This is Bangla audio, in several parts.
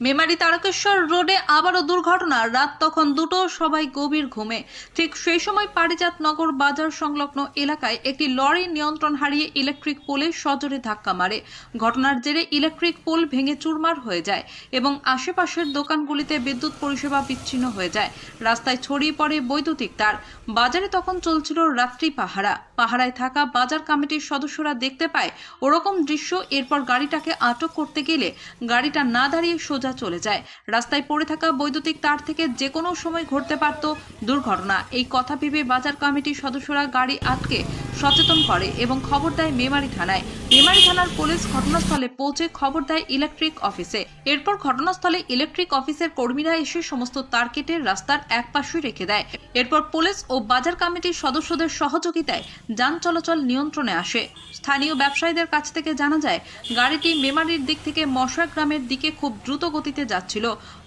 মেমারি তারকেশ্বর রোডে আবারও দুর্ঘটনা। রাত তখন দুটো, সবাই গভীর ঘুমে। ঠিক সেই সময় পারিজাত নগর বাজার সংলগ্ন এলাকায় একটি লরি নিয়ন্ত্রণ হারিয়ে ইলেকট্রিক পোলে সজোরে ধাক্কা মারে। ঘটনার জেরে ইলেকট্রিক পোল ভেঙে চুরমার হয়ে যায় এবং আশেপাশের দোকানগুলিতে বিদ্যুৎ পরিষেবা বিচ্ছিন্ন হয়ে যায়। রাস্তায় ছড়িয়ে পড়ে বৈদ্যুতিক তার। বাজারে তখন চলছিল রাত্রি পাহারা। পাহারায় থাকা বাজার কমিটির সদস্যরা দেখতে পায়, ওরকম দৃশ্য। এরপর গাড়িটাকে আটক করতে গেলে গাড়িটা না দাঁড়িয়ে সোজা চলে যায়। রাস্তায় পড়ে থাকা বৈদ্যুতিক তার থেকে যে কোনো সময় ঘটতে পারত দুর্ঘটনা। এই কথা ভেবে বাজার কমিটির সদস্যরা গাড়ি আটকে সচেতন করে এবং খবর দেয় মেমারি থানায়। মেমারি থানার পুলিশ ঘটনাস্থলে পৌঁছে খবর দেয় ইলেকট্রিক অফিসে এরপর ঘটনাস্থলে ইলেকট্রিক অফিসের কর্মীরা এসে সমস্ত তার কেটে রাস্তার এক পাশে রেখে দেয়। এরপর পুলিশ ও বাজার কমিটির সদস্যদের সহযোগিতায় যান চলাচল নিয়ন্ত্রণে আসে। স্থানীয় ব্যবসায়ীদের কাছ থেকে জানা যায়, গাড়িটি মেমারির দিক থেকে মশা গ্রামের দিকে খুব দ্রুত গতিতে যাচ্ছিল।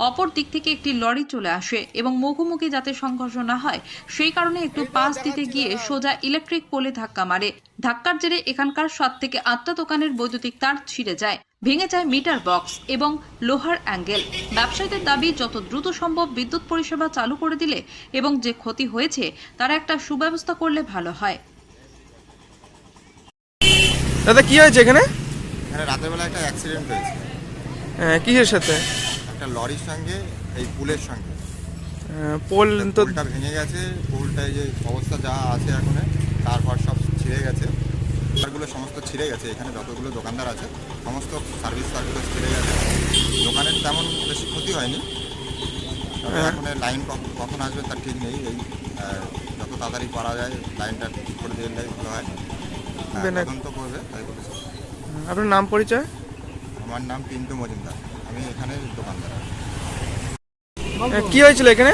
অপর দিক থেকে একটি লরি চলে আসে এবং মুখোমুখি যাতে সংঘর্ষ না হয়, সেই কারণে একটু পাশ দিতে গিয়ে সোজা ইলেকট্রিক পোলে ধাক্কা মারে। ধাক্কার জেরে এখানকার সাত থেকে আটটা দোকানের বৈদ্যুতিক তার ছিঁড়ে যায়। ভেঙে যায় মিটার বক্স এবং লোহার অ্যাঙ্গেল। ব্যবসায়ীদের দাবি যত দ্রুত সম্ভব বিদ্যুৎ পরিষেবা চালু করে দিলে এবং যে ক্ষতি হয়েছে তার একটা সুব্যবস্থা করলে ভালো হয়। দাদা কি হয়েছে এখানে? এখানে রাতের বেলা একটা অ্যাক্সিডেন্ট হয়েছে। আহ, কিসের সাথে? একটা লরির সঙ্গে এই পুলের সঙ্গে। পোল তো ভেঙে গেছে পুলটায় যে অবস্থা যা আছে এখন তারপর ছিঁড়ে গেছে। তারগুলো সমস্ত ছিঁড়ে গেছে এখানে যতগুলো দোকানদার আছে সমস্ত সার্ভিস তারগুলো ছিঁড়ে গেছে। দোকানের তেমন বেশি ক্ষতি হয়নি। তবে হ্যাঁ। এখন লাইন কখন- কখন আসবে তার ঠিক নেই। এই যত তাড়াতাড়ি পারা যায় লাইনটা ঠিক করে দিলে ভালো হয়। হ্যাঁ, বেনা- তদন্ত করবে তাই বলেছে আপনার নাম পরিচয়? আমার নাম পিন্টু মজুমদার। আমি এখানে দোকানদার। আহ, কি হয়েছিল এখানে?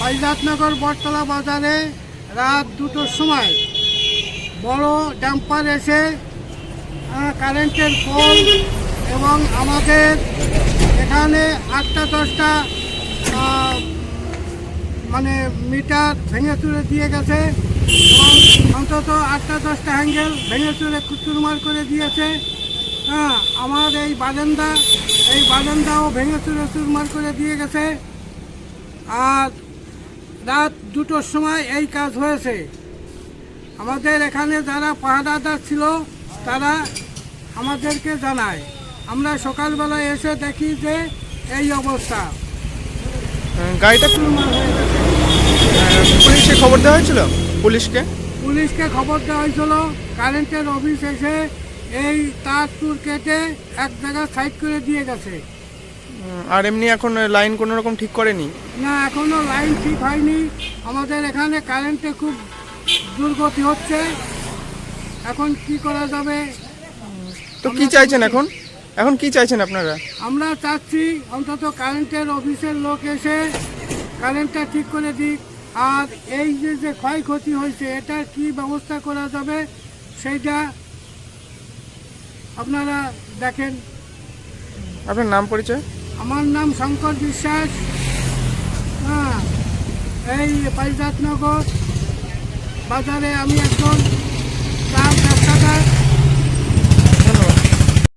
পাইজাতনগর বটতলা বাজারে রাত দুটোর সময় বড় ডাম্পার এসে কারেন্টের পোল এবং আমাদের এখানে আটটা দশটা মানে মিটার ভেঙে চুরে দিয়ে গেছে এবং অন্তত আটটা দশটা হ্যাঙ্গেল ভেঙে চুরে চুরমার করে দিয়েছে। হ্যাঁ আমার এই বারান্দা, এই বারান্দাও ভেঙে চুরে চুরমার করে দিয়ে গেছে। আর রাত দুটোর সময় এই কাজ হয়েছে। আমাদের এখানে যারা পাহারাদার ছিল তারা আমাদেরকে জানায়। আমরা সকালবেলা এসে দেখি যে এই অবস্থা। গাড়িটা হয়ে গেছে পুলিশকে খবর দেওয়া হয়েছিল? পুলিশকে? পুলিশকে খবর দেওয়া হয়েছিল কারেন্টের অফিস এসে এই তার টুর কেটে এক জায়গায় সাইড করে দিয়ে গেছে। আর এমনি এখন লাইন কোনো রকম ঠিক করেনি? না এখনও লাইন ঠিক হয়নি। আমাদের এখানে কারেন্টে খুব দুর্গতি হচ্ছে। এখন কি করা যাবে? তো কি চাইছেন এখন? এখন কি চাইছেন আপনারা? আমরা চাচ্ছি অন্তত কারেন্টের অফিসের লোক এসে কারেন্টটা ঠিক করে দিক। আর এই যে যে ক্ষয়ক্ষতি হয়েছে এটার কি ব্যবস্থা করা যাবে সেইটা আপনারা দেখেন। আপনার নাম পরিচয়? আমার নাম শঙ্কর বিশ্বাস। হ্যাঁ এই পাইজাতনগর বাজারে আমি এখন চার ব্যবসাদার